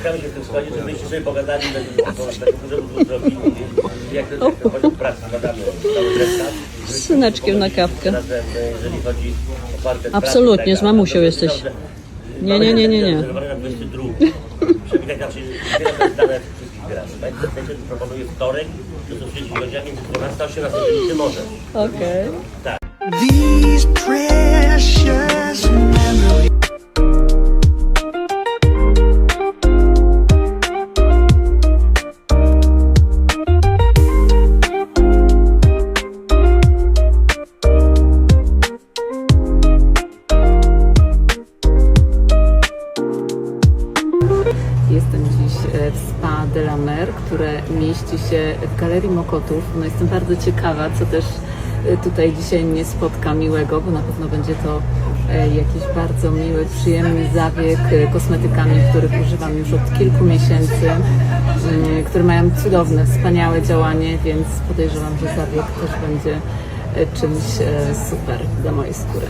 spotkamy się w tym składzie, żebyście sobie pogadali, żeby zrobili, jak to chodzi pracy badamy cały. Z syneczkiem na kawkę. Jeżeli chodzi o parte Absolutnie, z mamusią tak, jesteś. że- Nie, nie, nie, nie, nie. że na 22. Przynajmniej tak zawsze zbieram dane wszystkich graczy. Pamiętajcie, że proponuję wtorek, to są wszystkich godzin, między 12 a 18, jeżeli ty możesz. Okej. Tak. Jestem dziś e, w Spa de la Mer, które mieści się w Galerii Mokotów. No jestem bardzo ciekawa, co też e, tutaj dzisiaj mnie spotka miłego, bo na pewno będzie to e, jakiś bardzo miły, przyjemny zabieg kosmetykami, których używam już od kilku miesięcy, mm, które mają cudowne, wspaniałe działanie, więc podejrzewam, że zabieg też będzie czymś super dla mojej skóry.